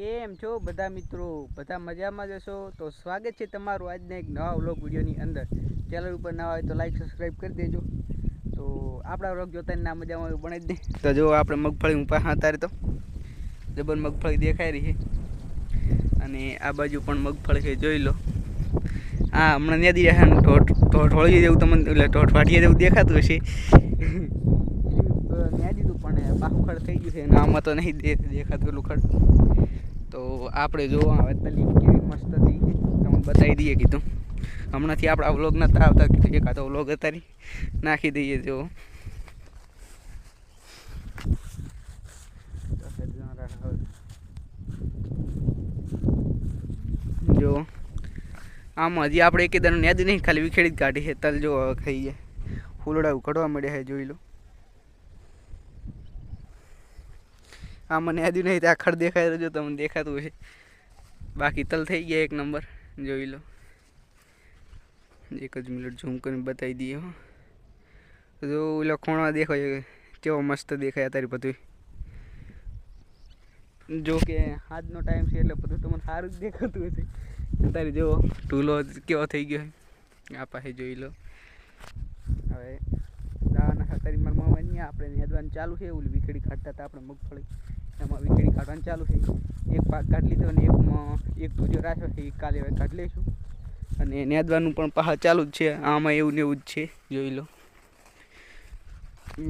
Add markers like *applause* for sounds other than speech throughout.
કેમ છો બધા મિત્રો? બધા મજામાં જશો તો સ્વાગત છે તમારું આજના એક નવા વ્લોગ વિડીયોની અંદર. ચેનલ ઉપર ના હોય તો લાઈક સબસ્ક્રાઈબ કરી દેજો. તો આપણા વ્લોગ જોતા ના મજામાં બને જ નહીં. તો જો આપણે મગફળી હું અત્યારે તો જબર મગફળી દેખાઈ રહી છે. અને આ બાજુ પણ મગફળી છે જોઈ લો. હા હમણાં ન્યાદી રહ્યા ઢોઠ ઢોઢ જેવું તમને એટલે ઢોઠ વાટીએ જેવું દેખાતું હશે. *laughs* ત્યાં દીધું પણ પાછું ખડ થઈ ગયું છે અને આમાં તો નહીં દેખાતું પેલું ખડ. તો આપણે જો આવે તલી કેવી મસ્ત છે તમને બતાવી દઈએ કીધું. હમણાંથી આપણા વ્લોગ નતા આવતા કીધું એકાદો વ્લોગ અતારી નાખી દઈએ જો. જો. આમ હજી આપણે એક દાનું નેદ નહીં ખાલી વિખેડી જ કાઢી છે. તલ જો ખાઈએ. ફૂલડા ઉખડવા મળ્યા છે, જોઈ લો. આમાં નેદ્યું નહીં ત્યાં ખડ દેખાય જો તમને દેખાતું હશે. બાકી તલ થઈ ગયા એક નંબર, જોઈ લો. એક જ મિનિટ ઝૂમ કરીને બતાવી દઈએ, હો. જો ઓલો ખૂણો દેખાય, કેવો મસ્ત દેખાય અત્યારે બધું જો કે આજનો ટાઈમ છે એટલે બધું તમને સારું જ દેખાતું હશે. અત્યારે જો ઢૂલો કેવો થઈ ગયો આ પાસે જોઈ લો. હવે દાવાના અત્યારે મારા મામા અહીંયા આપણે નેદવાનું ચાલુ છે, ઓલી વીખડી કાઢતા હતા આપણે મગફળી. એમાં વીજળી કાઢવાનું ચાલુ છે. એક પાક કાઢી લીધો અને એકમાં એક ધોજો રાખ્યો છે. એ કાલે હવે કાઢી લઈશું. અને નેદવાનું પણ પાક ચાલુ જ છે. આમાં એવું ને એવું જ છે. જોઈ લો.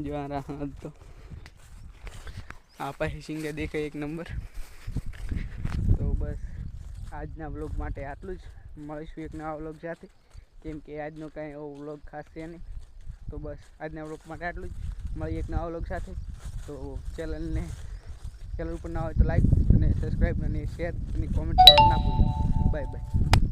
જો આ તો. આ પાસે સિંગે દેખાય એક નંબર. તો બસ આજના વ્લોગ માટે આટલું જ. મળીશું એક નવા વ્લોગ સાથે. કેમ કે આજનો કાંઈ એવો વ્લોગ ખાસ છે નહીં. તો બસ આજના વ્લોગ માટે આટલું જ. મળીએ એક નવા વ્લોગ સાથે. તો ચેનલને ચેનલ ઉપર ના હોય તો લાઈક અને સબસ્ક્રાઈબ અને શેર અને કોમેન્ટ ના ભૂલતા બાય બાય